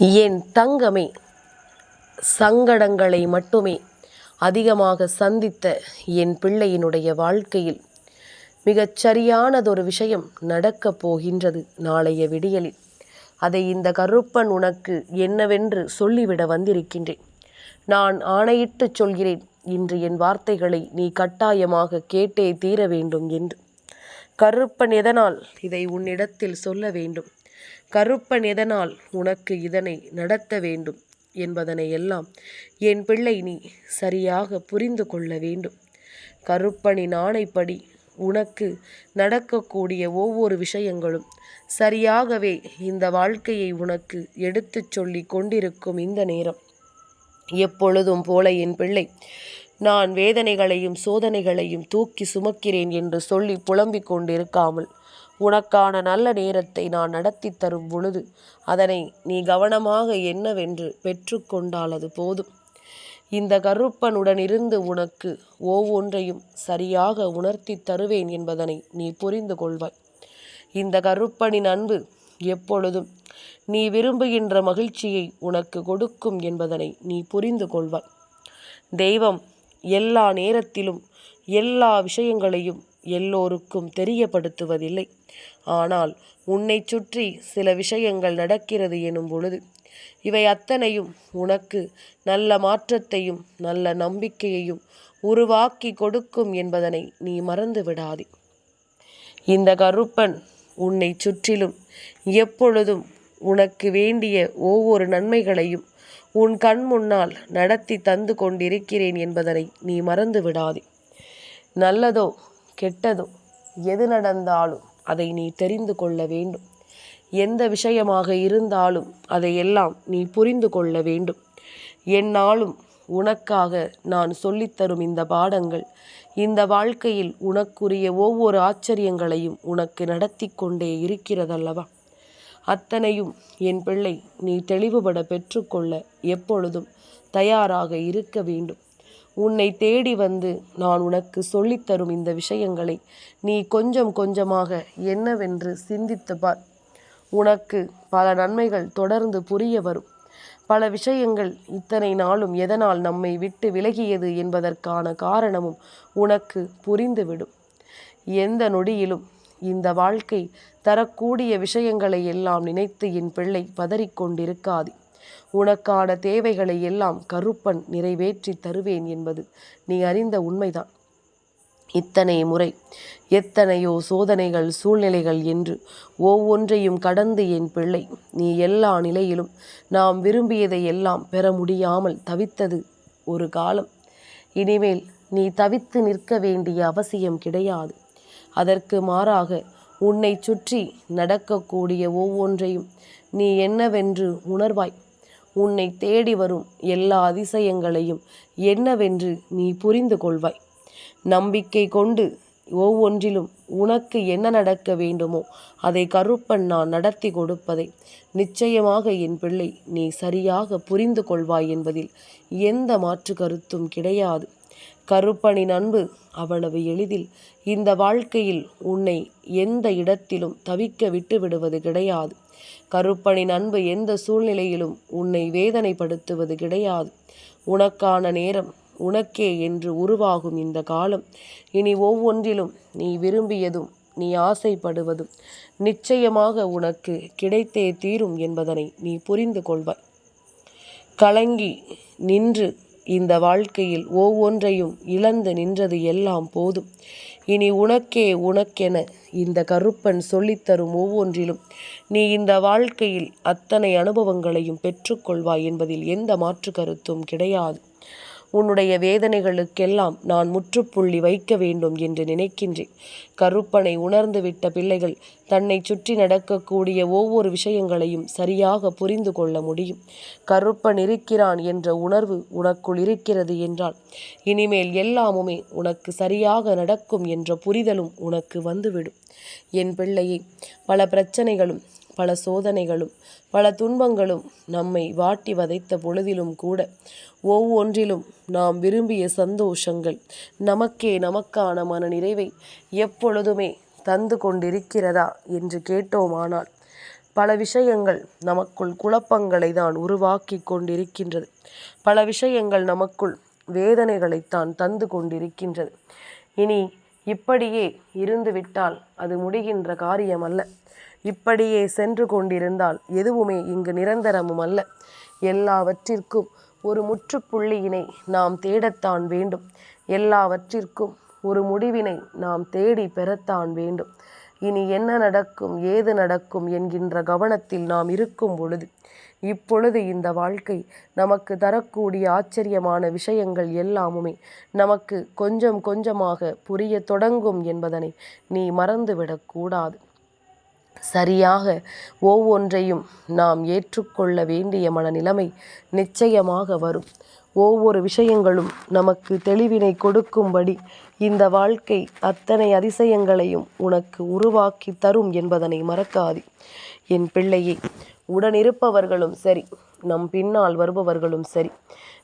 என் தங்கமே சங்கடங்களை மட்டுமே அதிகமாக சந்தித்த என் பிள்ளையினுடைய வாழ்க்கையில் மிகச் சரியானதொரு விஷயம் நடக்கப் போகின்றது நாளைய விடியலில். அதை இந்த கருப்பன் உனக்கு என்னவென்று சொல்லிவிட வந்திருக்கின்றேன். நான் ஆணையிட்டு சொல்கிறேன் இன்று என் வார்த்தைகளை நீ கட்டாயமாக கேட்டே தீர வேண்டும் என்று. கருப்பன் எதனால் இதை உன்னிடத்தில் சொல்ல வேண்டும்? கருப்பன் எதனால் உனக்கு இதனை நடத்த வேண்டும் என்பதனை எல்லாம் என் பிள்ளை நீ சரியாக புரிந்து கொள்ள வேண்டும். கருப்பனின் ஆணைப்படி உனக்கு நடக்கக்கூடிய ஒவ்வொரு விஷயங்களும் சரியாகவே இந்த வாழ்க்கையை உனக்கு எடுத்துச் சொல்லி கொண்டிருக்கும் இந்த நேரம். எப்பொழுதும் போல என் பிள்ளை நான் வேதனைகளையும் சோதனைகளையும் தூக்கி சுமக்கிறேன் என்று சொல்லி புலம்பிக் கொண்டிருக்காமல் உனக்கான நல்ல நேரத்தை நான் நடத்தி தரும் பொழுது அதனை நீ கவனமாக என்னவென்று பெற்றுக்கொண்டால் அது போதும். இந்த கருப்பனுடன் இருந்து உனக்கு ஒவ்வொன்றையும் சரியாக உணர்த்தி தருவேன் என்பதனை நீ புரிந்து கொள்வாய். இந்த கருப்பனின் அன்பு எப்பொழுதும் நீ விரும்புகின்ற மகிழ்ச்சியை உனக்கு கொடுக்கும் என்பதனை நீ புரிந்து கொள்வாய். தெய்வம் எல்லா நேரத்திலும் எல்லா விஷயங்களையும் எல்லோருக்கும் தெரியப்படுத்துவதில்லை. ஆனால் உன்னை சுற்றி சில விஷயங்கள் நடக்கிறது எனும் பொழுது இவை அத்தனையும் உனக்கு நல்ல மாற்றத்தையும் நல்ல நம்பிக்கையையும் உருவாக்கி கொடுக்கும் என்பதனை நீ மறந்து விடாதே. இந்த கருப்பன் உன்னை சுற்றிலும் எப்பொழுதும் உனக்கு வேண்டிய ஒவ்வொரு நன்மைகளையும் உன் கண் முன்னால் நடத்தி தந்து கொண்டிருக்கிறேன் என்பதனை நீ மறந்து விடாதே. நல்லதோ கெட்டதோ எது நடந்தாலும் அதை நீ தெரிந்து கொள்ள வேண்டும். எந்த விஷயமாக இருந்தாலும் அதையெல்லாம் நீ புரிந்து கொள்ள வேண்டும். என்னாலும் உனக்காக நான் சொல்லித்தரும் இந்த பாடங்கள் இந்த வாழ்க்கையில் உனக்குரிய ஒவ்வொரு ஆச்சரியங்களையும் உனக்கு நடத்தி கொண்டே இருக்கிறதல்லவா? அத்தனையும் என் பிள்ளை நீ தெளிவுபட பெற்றுக்கொள்ள எப்பொழுதும் தயாராக இருக்க வேண்டும். உன்னை தேடி வந்து நான் உனக்கு சொல்லித்தரும் இந்த விஷயங்களை நீ கொஞ்சம் கொஞ்சமாக என்னவென்று சிந்தித்து பார். உனக்கு பல நன்மைகள் தொடர்ந்து புரிய வரும். பல விஷயங்கள் இத்தனை நாளும் எதனால் நம்மை விட்டு விலகியது என்பதற்கான காரணமும் உனக்கு புரிந்துவிடும். எந்த நொடியிலும் இந்த வாழ்க்கை தரக்கூடிய விஷயங்களை எல்லாம் நினைத்து என் பிள்ளை பதறிக்கொண்டிருக்காது. உனக்கான தேவைகளை எல்லாம் கருப்பன் நிறைவேற்றி தருவேன் என்பது நீ அறிந்த உண்மைதான். இத்தனை முறை எத்தனையோ சோதனைகள் சூழ்நிலைகள் என்று ஒவ்வொன்றையும் கடந்து என் பிள்ளை நீ எல்லா நிலையிலும் நாம் விரும்பியதை எல்லாம் பெற முடியாமல் தவித்தது ஒரு காலம். இனிமேல் நீ தவித்து நிற்க வேண்டிய அவசியம் கிடையாது. அதற்கு மாறாக உன்னை சுற்றி நடக்கக்கூடிய ஒவ்வொன்றையும் நீ என்னவென்று உணர்வாய். உன்னை தேடி வரும் எல்லா அதிசயங்களையும் என்னவென்று நீ புரிந்து கொள்வாய். நம்பிக்கை கொண்டு ஒவ்வொன்றிலும் உனக்கு என்ன நடக்க வேண்டுமோ அதை கருப்பன் நான் நடத்தி கொடுப்பதை நிச்சயமாக என் பிள்ளை நீ சரியாக புரிந்து கொள்வாய் என்பதில் எந்த மாற்று கருத்தும் கிடையாது. கருப்பனின் அன்பு அவ்வளவு எளிதில் இந்த வாழ்க்கையில் உன்னை எந்த இடத்திலும் தவிக்க விட்டு விடுவது கிடையாது. கருப்பனின் அன்பு எந்த சூழ்நிலையிலும் உன்னை வேதனைப்படுத்துவது கிடையாது. உனக்கான நேரம் உனக்கே என்று உருவாகும் இந்த காலம். இனி ஒவ்வொன்றிலும் நீ விரும்பியதும் நீ ஆசைப்படுவதும் நிச்சயமாக உனக்கு கிடைத்தே தீரும் என்பதனை நீ புரிந்து கொள்வாய். கலங்கி நின்று இந்த வாழ்க்கையில் ஒவ்வொன்றையும் இழந்து நின்றது எல்லாம் போதும். இனி உனக்கே உனக்கென இந்த கருப்பன் சொல்லித்தரும் ஒவ்வொன்றிலும். நீ இந்த வாழ்க்கையில் அத்தனை அனுபவங்களையும் பெற்றுக்கொள்வாய் என்பதில் எந்த மாற்று கருத்தும் கிடையாது. உன்னுடைய வேதனைகளுக்கெல்லாம் நான் முற்றுப்புள்ளி வைக்க வேண்டும் என்று நினைக்கின்றேன். கருப்பனை உணர்ந்துவிட்ட பிள்ளைகள் தன்னை சுற்றி நடக்கக்கூடிய ஒவ்வொரு விஷயங்களையும் சரியாக புரிந்து கொள்ள முடியும். கருப்பன் இருக்கிறான் என்ற உணர்வு உனக்குள் இருக்கிறது என்றால் இனிமேல் எல்லாமுமே உனக்கு சரியாக நடக்கும் என்ற புரிதலும் உனக்கு வந்துவிடும். என் பிள்ளையை பல பிரச்சனைகளும் பல சோதனைகளும் பல துன்பங்களும் நம்மை வாட்டி வதைத்த பொழுதிலும் கூட ஒவ்வொன்றிலும் நாம் விரும்பிய சந்தோஷங்கள் நமக்கே நமக்கான மன நிறைவை எப்பொழுதுமே தந்து கொண்டிருக்கிறதா என்று கேட்டோமானால் பல விஷயங்கள் நமக்குள் குழப்பங்களை தான் உருவாக்கி கொண்டிருக்கின்றது. பல விஷயங்கள் நமக்குள் வேதனைகளைத்தான் தந்து கொண்டிருக்கின்றது. இனி இப்படியே இருந்துவிட்டால் அது முடிகின்ற காரியமல்ல. இப்படியே சென்று கொண்டிருந்தால் எதுவுமே இங்கு நிரந்தரமும் அல்ல. எல்லாவற்றிற்கும் ஒரு முற்றுப்புள்ளியினை நாம் தேடத்தான் வேண்டும். எல்லாவற்றிற்கும் ஒரு முடிவினை நாம் தேடி பெறத்தான் வேண்டும். இனி என்ன நடக்கும் ஏது நடக்கும் என்கின்ற கவனத்தில் நாம் இருக்கும் பொழுது இப்பொழுது இந்த வாழ்க்கை நமக்கு தரக்கூடிய ஆச்சரியமான விஷயங்கள் எல்லாமுமே நமக்கு கொஞ்சம் கொஞ்சமாக புரிய தொடங்கும் என்பதனை நீ மறந்துவிடக்கூடாது. சரியாக ஒவ்வொன்றையும் நாம் ஏற்றுக்கொள்ள வேண்டிய மனநிலைமை நிச்சயமாக வரும். ஒவ்வொரு விஷயங்களும் நமக்கு தெளிவினை கொடுக்கும்படி இந்த வாழ்க்கை அத்தனை அதிசயங்களையும் உனக்கு உருவாக்கி தரும் என்பதனை மறக்காது. என் பிள்ளையே உடனிருப்பவர்களும் சரி. நம் பின்னால் வருபவர்களும் சரி.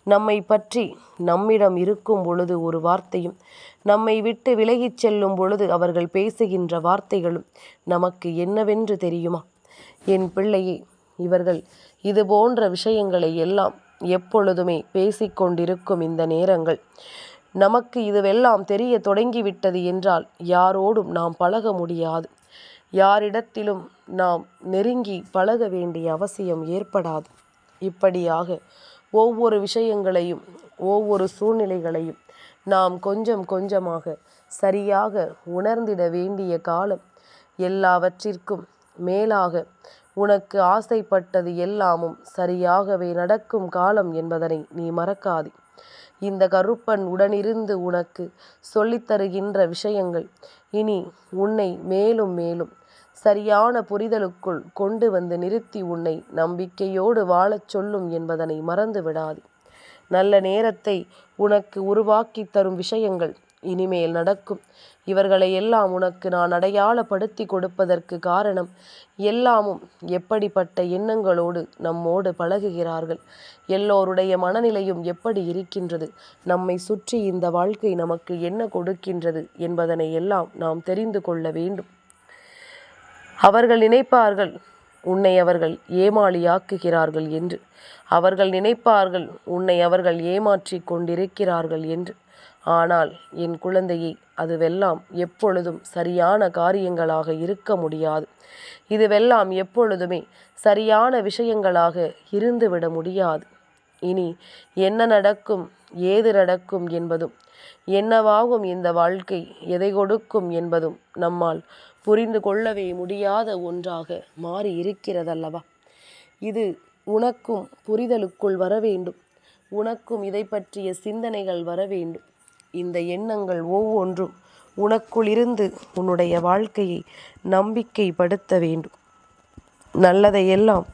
நம்மை பற்றி நம்மிடம் இருக்கும் பொழுது ஒரு வார்த்தையும் நம்மை விட்டு விலகிச் செல்லும் பொழுது அவர்கள் பேசுகின்ற வார்த்தைகளும் நமக்கு என்னவென்று தெரியுமா? என் பிள்ளையே இவர்கள் இது போன்ற விஷயங்களை எல்லாம் எப்பொழுதுமே பேசிக்கொண்டிருக்கும் இந்த நேரங்கள். நமக்கு இதுவெல்லாம் தெரிய தொடங்கிவிட்டது என்றால் யாரோடும் நாம் பழக முடியாது. யாரிடத்திலும் நாம் நெருங்கி பழக வேண்டிய அவசியம் ஏற்படாது. இப்படியாக ஒவ்வொரு விஷயங்களையும் ஒவ்வொரு சூழ்நிலைகளையும் நாம் கொஞ்சம் கொஞ்சமாக சரியாக உணர்ந்திட வேண்டிய காலம் எல்லாவற்றிற்கும் மேலாக உனக்கு ஆசைப்பட்டது எல்லாமும் சரியாகவே நடக்கும் காலம் என்பதனை நீ மறக்காதே. இந்த கருப்பன் உடனிருந்து உனக்கு சொல்லித்தருகின்ற விஷயங்கள் இனி உன்னை மேலும் மேலும் சரியான புரிதலுக்குள் கொண்டு வந்து நிறுத்தி உன்னை நம்பிக்கையோடு வாழச் சொல்லும் என்பதனை மறந்து விடாது. நல்ல நேரத்தை உனக்கு உருவாக்கி தரும் விஷயங்கள் இனிமேல் நடக்கும். இவர்களை எல்லாம் உனக்கு நான் அடையாளப்படுத்தி கொடுப்பதற்கு காரணம் எல்லாமும் எப்படிப்பட்ட எண்ணங்களோடு நம்மோடு பழகுகிறார்கள். எல்லோருடைய மனநிலையும் எப்படி இருக்கின்றது? நம்மை சுற்றி இந்த வாழ்க்கை நமக்கு என்ன கொடுக்கின்றது என்பதனை எல்லாம் நாம் தெரிந்து கொள்ள வேண்டும். அவர்கள் நினைப்பார்கள் உன்னை அவர்கள் ஏமாளியாக்குகிறார்கள் என்று. அவர்கள் நினைப்பார்கள் உன்னை அவர்கள் ஏமாற்றி கொண்டிருக்கிறார்கள் என்று. ஆனால் என் குழந்தையை அதுவெல்லாம் எப்பொழுதும் சரியான காரியங்களாக இருக்க முடியாது. இதுவெல்லாம் எப்பொழுதுமே சரியான விஷயங்களாக இருந்துவிட முடியாது. இனி என்ன நடக்கும் ஏது நடக்கும் என்பதும் என்னவாகும் இந்த வாழ்க்கை எதை கொடுக்கும் என்பதும் நம்மால் புரிந்து கொள்ளவே முடியாத ஒன்றாக மாறி இருக்கிறதல்லவா இது உனக்கும் புரிதலுக்குள் வர வேண்டும். உனக்கும் இதை பற்றிய சிந்தனைகள் வர வேண்டும். இந்த எண்ணங்கள் ஒவ்வொன்றும் உனக்குள்ளிருந்து உன்னுடைய வாழ்க்கையை நம்பிக்கைப்படுத்த வேண்டும். நல்லதையெல்லாம்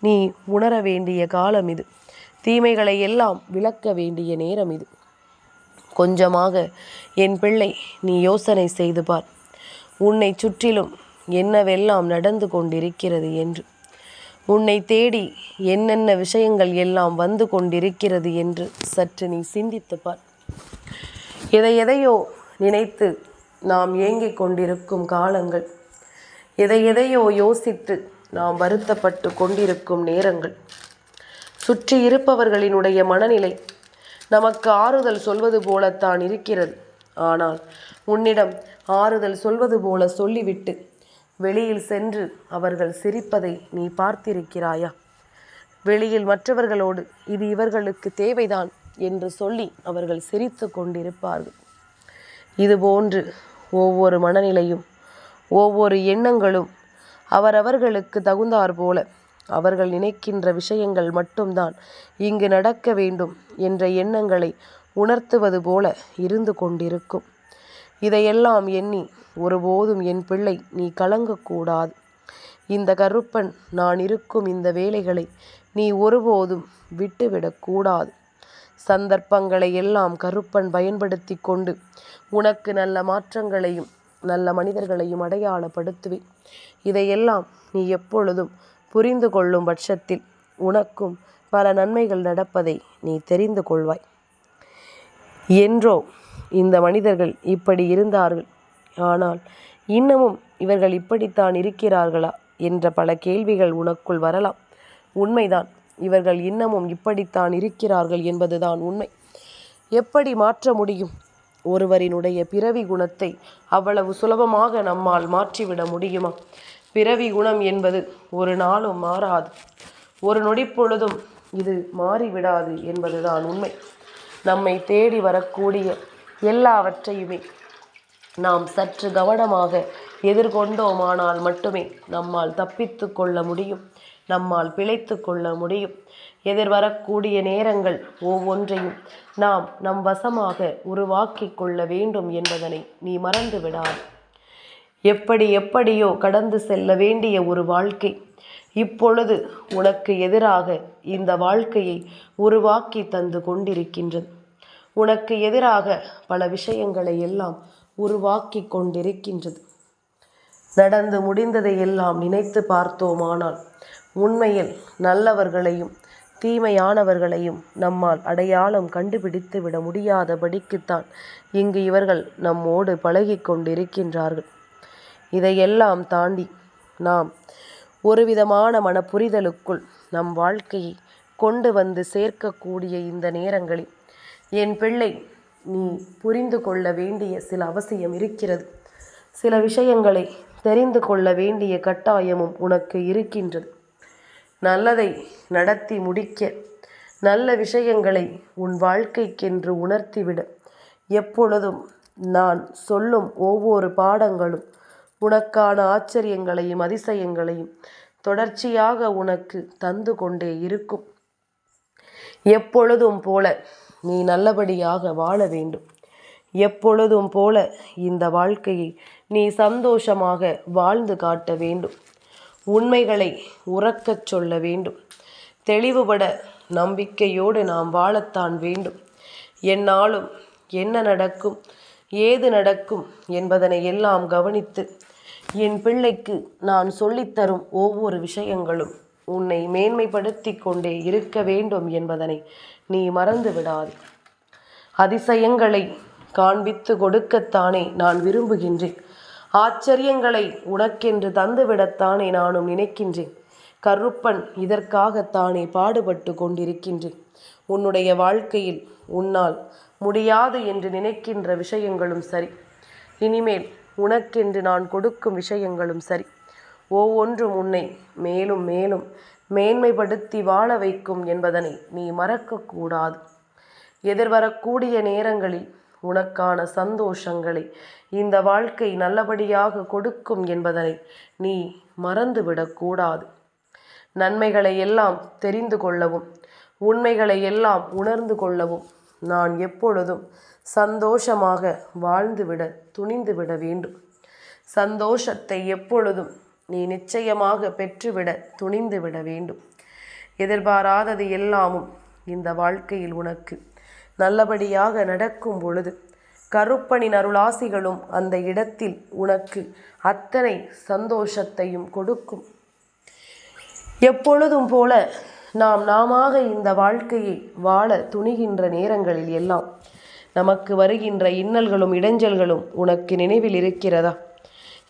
நீ உணர வேண்டிய காலம் இது. தீமைகளை எல்லாம் விளக்க வேண்டிய நேரம் இது. கொஞ்சமாக என் பிள்ளை நீ யோசனை செய்து பார். உன்னை சுற்றிலும் என்னவெல்லாம் நடந்து கொண்டிருக்கிறது என்று. உன்னை தேடி என்னென்ன விஷயங்கள் எல்லாம் வந்து கொண்டிருக்கிறது என்று சற்று நீ சிந்தித்து பார். எதை எதையோ நினைத்து நாம் ஏங்கிக் கொண்டிருக்கும் காலங்கள் எதை எதையோ யோசித்து நாம் வருத்தப்பட்டு கொண்டிருக்கும் நேரங்கள் சுற்றி இருப்பவர்களினுடைய மனநிலை நமக்கு ஆறுதல் சொல்வது போலத்தான் இருக்கிறது. ஆனால் உன்னிடம் ஆறுதல் சொல்வது போல சொல்லிவிட்டு வெளியில் சென்று அவர்கள் சிரிப்பதை நீ பார்த்திருக்கிறாயா? வெளியில் மற்றவர்களோடு இது இவர்களுக்கு தேவைதான் என்று சொல்லி அவர்கள் சிரித்து கொண்டிருப்பார்கள். இதுபோன்று ஒவ்வொரு மனநிலையும் ஒவ்வொரு எண்ணங்களும் அவரவர்களுக்கு தகுந்தாற் போல அவர்கள் நினைக்கின்ற விஷயங்கள் மட்டும்தான் இங்கு நடக்க வேண்டும் என்ற எண்ணங்களை உணர்த்துவது போல இருந்து கொண்டிருக்கும். இதையெல்லாம் எண்ணி ஒருபோதும் என் பிள்ளை நீ கலங்கக்கூடாது இந்த கருப்பன் நான் இருக்கும் இந்த வேலைகளை நீ ஒருபோதும் விட்டுவிடக்கூடாது சந்தர்ப்பங்களை எல்லாம் கருப்பன் பயன்படுத்தி கொண்டு உனக்கு நல்ல மாற்றங்களையும் நல்ல மனிதர்களையும் அடையாளப்படுத்துவேன். இதையெல்லாம் நீ எப்பொழுதும் புரிந்து கொள்ளும் பட்சத்தில் உனக்கும் பல நன்மைகள் நடப்பதை நீ தெரிந்து கொள்வாய். என்றோ இந்த மனிதர்கள் இப்படி இருந்தார்கள். ஆனால் இன்னமும் இவர்கள் இப்படித்தான் இருக்கிறார்களா என்ற பல கேள்விகள் உனக்குள் வரலாம். உண்மைதான் இவர்கள் இன்னமும் இப்படித்தான் இருக்கிறார்கள் என்பதுதான் உண்மை. எப்படி மாற்ற முடியும்? ஒருவரினுடைய பிறவி குணத்தை அவ்வளவு சுலபமாக நம்மால் மாற்றிவிட முடியுமா? பிறவி குணம் என்பது ஒரு நாளும் மாறாது. ஒரு நொடிப்பொழுதும் இது மாறிவிடாது என்பதுதான் உண்மை. நம்மை தேடி வரக்கூடிய எல்லாவற்றையுமே நாம் சற்று கவனமாக எதிர்கொண்டோமானால் மட்டுமே நம்மால் தப்பித்து கொள்ள முடியும் நம்மால் பிழைத்து கொள்ள முடியும். எதிர்வரக்கூடிய நேரங்கள் ஒவ்வொன்றையும் நாம் நம் வசமாக உருவாக்கி கொள்ள வேண்டும் என்பதனை நீ மறந்து விடாது எப்படி எப்படியோ கடந்து செல்ல வேண்டிய ஒரு வாழ்க்கை இப்பொழுது உனக்கு எதிராக இந்த வாழ்க்கையை உருவாக்கி தந்து கொண்டிருக்கின்றது. உனக்கு எதிராக பல விஷயங்களை எல்லாம் உருவாக்கி கொண்டிருக்கின்றது. நடந்து முடிந்ததை எல்லாம் நினைத்து பார்த்தோமானால் உண்மையில் நல்லவர்களையும் தீமையானவர்களையும் நம்மால் அடையாளம் கண்டுபிடித்து விட முடியாதபடிக்குத்தான் இங்கு இவர்கள் நம்மோடு பழகி கொண்டிருக்கின்றார்கள். இதையெல்லாம் தாண்டி நாம் ஒரு விதமான மனப்புரிதலுக்குள் நம் வாழ்க்கையை கொண்டு வந்து சேர்க்கக்கூடிய இந்த நேரங்களில் என் பிள்ளை நீ புரிந்து கொள்ள வேண்டிய சில அவசியம் இருக்கிறது. சில விஷயங்களை தெரிந்து கொள்ள வேண்டிய கட்டாயமும் உனக்கு இருக்கின்றது. நல்லதை நடத்தி முடிக்க நல்ல விஷயங்களை உன் வாழ்க்கைக்கென்று உணர்த்திவிட. எப்பொழுதும் நான் சொல்லும் ஒவ்வொரு பாடங்களும் உனக்கான ஆச்சரியங்களையும் அதிசயங்களையும் தொடர்ச்சியாக உனக்கு தந்து கொண்டே இருக்கும். எப்பொழுதும் போல நீ நல்லபடியாக வாழ வேண்டும். எப்பொழுதும் போல இந்த வாழ்க்கையை நீ சந்தோஷமாக வாழ்ந்து காட்ட வேண்டும். உண்மைகளை உறக்கச் சொல்ல வேண்டும். தெளிவுபட நம்பிக்கையோடு நாம் வாழத்தான் வேண்டும். என்னாலும் என்ன நடக்கும் ஏது நடக்கும் என்பதனை எல்லாம் கவனித்து என் பிள்ளைக்கு நான் சொல்லித்தரும் ஒவ்வொரு விஷயங்களும் உன்னை மேன்மைப்படுத்தி கொண்டே இருக்க வேண்டும் என்பதனை நீ மறந்து விடாது. அதிசயங்களை காண்பித்து கொடுக்கத்தானே நான் விரும்புகின்றேன். ஆச்சரியங்களை உனக்கென்று தந்துவிடத்தானே நானும் நினைக்கின்றேன். கருப்பன் இதற்காகத்தானே பாடுபட்டு கொண்டிருக்கின்றேன். உன்னுடைய வாழ்க்கையில் உன்னால் முடியாது என்று நினைக்கின்ற விஷயங்களும் சரி. இனிமேல் உனக்கென்று நான் கொடுக்கும் விஷயங்களும் சரி. ஒவ்வொன்றும் உன்னை மேலும் மேலும் மேன்மைப்படுத்தி வாழ வைக்கும் என்பதனை நீ மறக்கக்கூடாது. எதிர்வரக்கூடிய நேரங்களில் உனக்கான சந்தோஷங்களை இந்த வாழ்க்கை நல்லபடியாக கொடுக்கும் என்பதனை நீ மறந்துவிடக்கூடாது நன்மைகளை எல்லாம் தெரிந்து கொள்ளவும் உண்மைகளை எல்லாம் உணர்ந்து கொள்ளவும் நான் எப்பொழுதும் சந்தோஷமாக வாழ்ந்துவிட துணிந்துவிட வேண்டும். சந்தோஷத்தை எப்பொழுதும் நீ நிச்சயமாக பெற்றுவிட துணிந்துவிட வேண்டும். எதிர்பாராதது எல்லாமும் இந்த வாழ்க்கையில் உனக்கு. நல்லபடியாக நடக்கும் பொழுது கருப்பனின் அருளாசிகளும் அந்த இடத்தில் உனக்கு அத்தனை சந்தோஷத்தையும் கொடுக்கும். எப்பொழுதும் போல நாம் நாமாக இந்த வாழ்க்கையை வாழ துணிகின்ற நேரங்களில் எல்லாம் நமக்கு வருகின்ற இன்னல்களும் இடைஞ்சல்களும் உனக்கு நினைவில் இருக்கிறதா?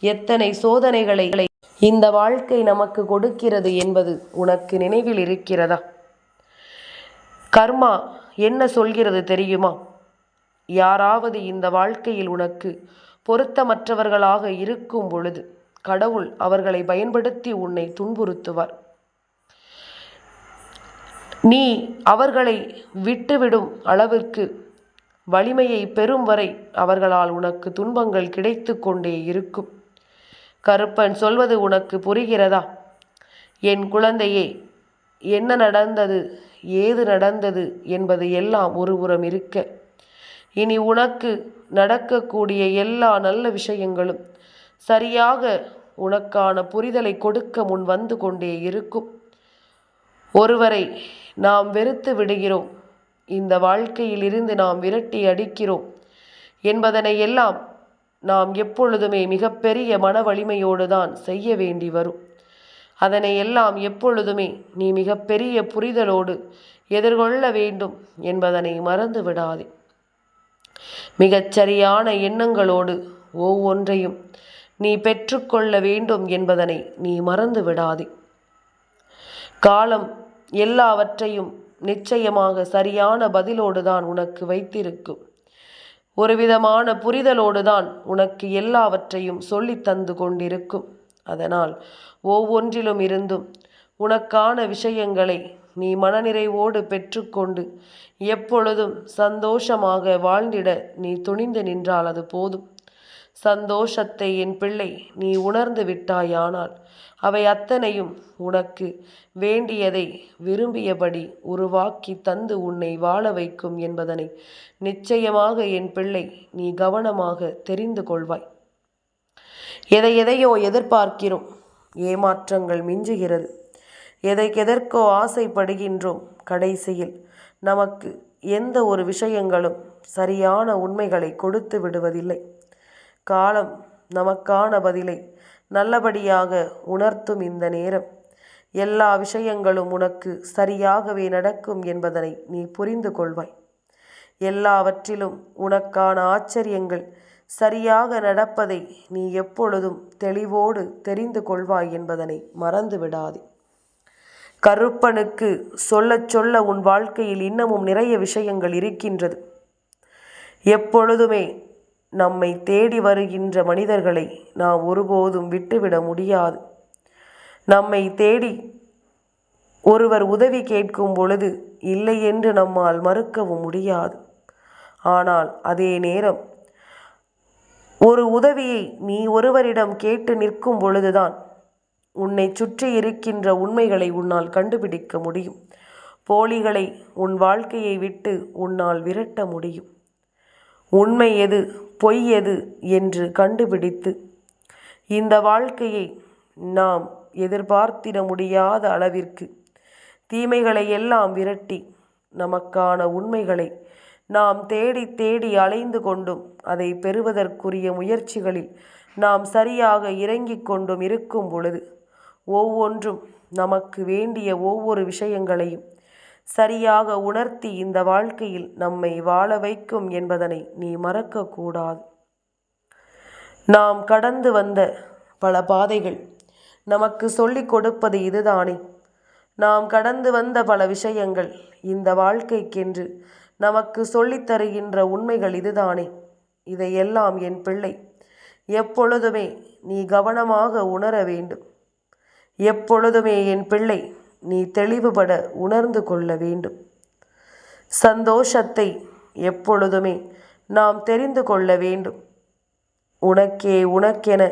எத்தனை சோதனைகளை இந்த வாழ்க்கை நமக்கு கொடுக்கிறது என்பது உனக்கு நினைவில் இருக்கிறதா? கர்மா என்ன சொல்கிறது தெரியுமா? யாராவது இந்த வாழ்க்கையில் உனக்கு பொருத்தமற்றவர்களாக இருக்கும் பொழுது கடவுள் அவர்களை பயன்படுத்தி உன்னை துன்புறுத்துவார். நீ அவர்களை விட்டுவிடும் அளவிற்கு வலிமையை பெறும் வரை அவர்களால் உனக்கு துன்பங்கள் கிடைத்து கொண்டே இருக்கும். கருப்பன் சொல்வது உனக்கு புரிகிறதா? என் குழந்தையே என்ன நடந்தது? ஏது நடந்தது? என்பது எல்லாம் ஒருபுறம் இருக்க. இனி உனக்கு நடக்கக்கூடிய எல்லா நல்ல விஷயங்களும் சரியாக உனக்கான புரிதலை கொடுக்க முன் வந்து கொண்டே இருக்கும். ஒருவரை நாம் வெறுத்து விடுகிறோம். இந்த வாழ்க்கையில் இருந்து நாம் விரட்டி அடிக்கிறோம் என்பதனை எல்லாம் நாம் எப்பொழுதுமே மிகப்பெரிய மன வலிமையோடு தான் செய்ய வேண்டி வரும். அதனை எல்லாம் எப்பொழுதுமே நீ மிகப்பெரிய புரிதலோடு எதிர்கொள்ள வேண்டும் என்பதனை மறந்து விடாதே. மிகச்சரியான எண்ணங்களோடு ஒவ்வொன்றையும் நீ பெற்றுக்கொள்ள வேண்டும் என்பதனை நீ மறந்து விடாதே. காலம் எல்லாவற்றையும் நிச்சயமாக சரியான பதிலோடு தான் உனக்கு வைத்திருக்கும். ஒரு விதமான புரிதலோடு தான் உனக்கு எல்லாவற்றையும் சொல்லி தந்து கொண்டிருக்கும். அதனால் ஒவ்வொன்றிலும் இருந்தும் உனக்கான விஷயங்களை நீ மனநிறைவோடு பெற்றுக்கொண்டு எப்பொழுதும் சந்தோஷமாக வாழ்ந்திட நீ துணிந்து நின்றால் அது போதும். சந்தோஷத்தை என் பிள்ளை நீ உணர்ந்து விட்டாயானால். அவை அத்தனையும் உனக்கு வேண்டியதை விரும்பியபடி உருவாக்கி தந்து உன்னை வாழ வைக்கும் என்பதனை நிச்சயமாக என் பிள்ளை நீ கவனமாக தெரிந்து கொள்வாய். எதை எதையோ எதிர்பார்க்கிறோம் ஏமாற்றங்கள் மிஞ்சுகிறது. எதைக்கெதற்கோ ஆசைப்படுகின்றோம் கடைசியில் நமக்கு எந்த ஒரு விஷயங்களும் சரியான உண்மைகளை கொடுத்து விடுவதில்லை. காலம் நமக்கான பதிலை நல்லபடியாக உணர்த்தும் இந்த நேரம். எல்லா விஷயங்களும் உனக்கு சரியாகவே நடக்கும் என்பதனை நீ புரிந்து கொள்வாய். எல்லாவற்றிலும் உனக்கான ஆச்சரியங்கள் சரியாக நடப்பதை நீ எப்பொழுதும் தெளிவோடு தெரிந்து கொள்வாய் என்பதனை மறந்து விடாதே. கருப்பனுக்கு சொல்லச் சொல்ல உன் வாழ்க்கையில் இன்னமும் நிறைய விஷயங்கள் இருக்கின்றது. எப்பொழுதுமே நம்மை தேடி வருகின்ற மனிதர்களை நாம் ஒருபோதும் விட்டுவிட முடியாது. நம்மை தேடி ஒருவர் உதவி கேட்கும் பொழுது இல்லை என்று நம்மால் மறுக்கவும் முடியாது. ஆனால் அதே நேரம் ஒரு உதவியை நீ ஒருவரிடம் கேட்டு நிற்கும் பொழுதுதான் உன்னை சுற்றி இருக்கின்ற உண்மைகளை உன்னால் கண்டுபிடிக்க முடியும். போலிகளை உன் வாழ்க்கையை விட்டு உன்னால் விரட்ட முடியும். உண்மை எது பொய் எது என்று கண்டுபிடித்து இந்த வாழ்க்கையை நாம் எதிர்பார்த்திட முடியாத அளவிற்கு தீமைகளை எல்லாம் விரட்டி நமக்கான உண்மைகளை நாம் தேடி தேடி அலைந்து கொண்டும் அதை பெறுவதற்குரிய முயற்சிகளில் நாம் சரியாக இறங்கிக் கொண்டும் இருக்கும் பொழுது ஒவ்வொன்றும் நமக்கு வேண்டிய ஒவ்வொரு விஷயங்களையும் சரியாக உணர்த்தி இந்த வாழ்க்கையில் நம்மை வாழ வைக்கும் என்பதனை நீ மறக்கக்கூடாது. நாம் கடந்து வந்த பல பாதைகள் நமக்கு சொல்லிக் கொடுப்பது இதுதானே. நாம் கடந்து வந்த பல விஷயங்கள் இந்த வாழ்க்கைக்கென்று நமக்கு சொல்லித்தருகின்ற உண்மைகள் இதுதானே. இதையெல்லாம் என் பிள்ளை எப்பொழுதுமே நீ கவனமாக உணர வேண்டும். எப்பொழுதுமே என் பிள்ளை நீ தெளிவுபட உணர்ந்து கொள்ள வேண்டும். சந்தோஷத்தை எப்பொழுதுமே நாம் தெரிந்து கொள்ள வேண்டும். உனக்கே உனக்கென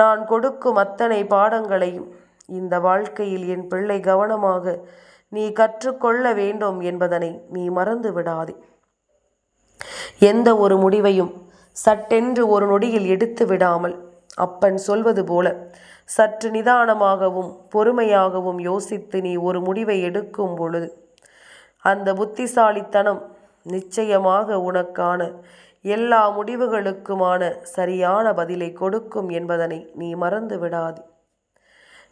நான் கொடுக்கும் அத்தனை பாடங்களையும் இந்த வாழ்க்கையில் என் பிள்ளை கவனமாக நீ கற்றுக்கொள்ள வேண்டும் என்பதனை நீ மறந்து விடாதே. எந்த ஒரு முடிவையும் சட்டென்று ஒரு நொடியில் எடுத்து விடாமல் அப்பன் சொல்வது போல சற்று நிதானமாகவும் பொறுமையாகவும் யோசித்து நீ ஒரு முடிவை எடுக்கும் பொழுது அந்த புத்திசாலித்தனம் நிச்சயமாக உனக்கான எல்லா முடிவுகளுக்குமான சரியான பதிலை கொடுக்கும் என்பதனை நீ மறந்து விடாது.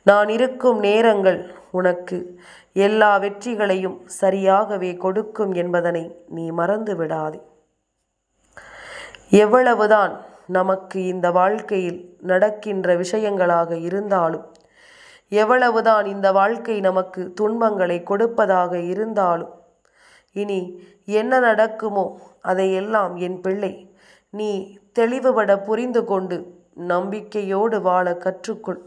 நான் இருக்கும் நேரங்கள் உனக்கு எல்லா வெற்றிகளையும் சரியாகவே கொடுக்கும் என்பதனை நீ மறந்து விடாதே. எவ்வளவுதான் நமக்கு இந்த வாழ்க்கையில் நடக்கின்ற விஷயங்களாக இருந்தாலும் எவ்வளவுதான் இந்த வாழ்க்கை நமக்கு துன்பங்களை கொடுப்பதாக இருந்தாலும் இனி என்ன நடக்குமோ அதையெல்லாம் என் பிள்ளை நீ தெளிவுபட புரிந்து கொண்டு நம்பிக்கையோடு வாழ கற்றுக்கொள்.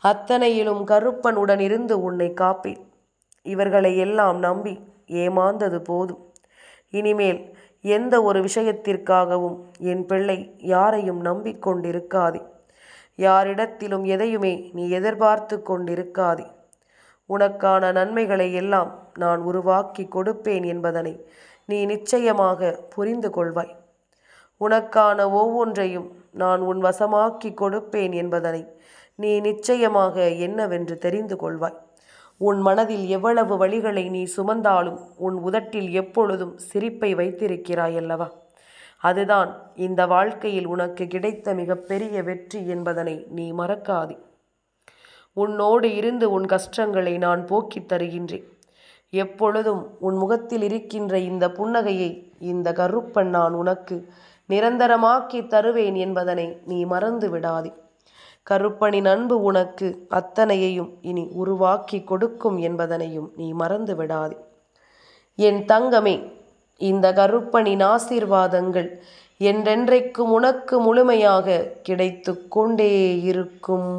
அத்தனையிலும் கருப்பனுடன் இருந்து உன்னை காப்பேன். இவர்களை எல்லாம் நம்பி ஏமாந்தது போதும். இனிமேல் எந்த ஒரு விஷயத்திற்காகவும் என் பிள்ளை யாரையும் நம்பிக்கொண்டிருக்காதே. யாரிடத்திலும் எதையுமே நீ எதிர்பார்த்து கொண்டிருக்காதே. உனக்கான நன்மைகளை எல்லாம் நான் உருவாக்கி கொடுப்பேன் என்பதனை நீ நிச்சயமாக புரிந்து கொள்வாய். உனக்கான ஒவ்வொன்றையும் நான் உன் வசமாக்கி கொடுப்பேன் என்பதனை நீ நிச்சயமாக என்னவென்று தெரிந்து கொள்வாய். உன் மனதில் எவ்வளவு வழிகளை நீ சுமந்தாலும் உன் உதட்டில் எப்பொழுதும் சிரிப்பை வைத்திருக்கிறாய் அல்லவா அதுதான் இந்த வாழ்க்கையில் உனக்கு கிடைத்த மிகப்பெரிய வெற்றி என்பதனை நீ மறக்காதே. உன்னோடு இருந்து உன் கஷ்டங்களை நான் போக்கித் தருகின்றேன். எப்பொழுதும் உன் முகத்தில் இருக்கின்ற இந்த புன்னகையை இந்த கருப்பன் நான் உனக்கு நிரந்தரமாக்கி தருவேன் என்பதனை நீ மறந்து விடாதே கருப்பனின் அன்பு உனக்கு அத்தனையையும் இனி உருவாக்கி கொடுக்கும் என்பதனையும் நீ மறந்து விடாதே. என் தங்கமே இந்த கருப்பனின் ஆசீர்வாதங்கள் என்றென்றைக்கும் உனக்கு முழுமையாக கிடைத்து கொண்டே இருக்கும்.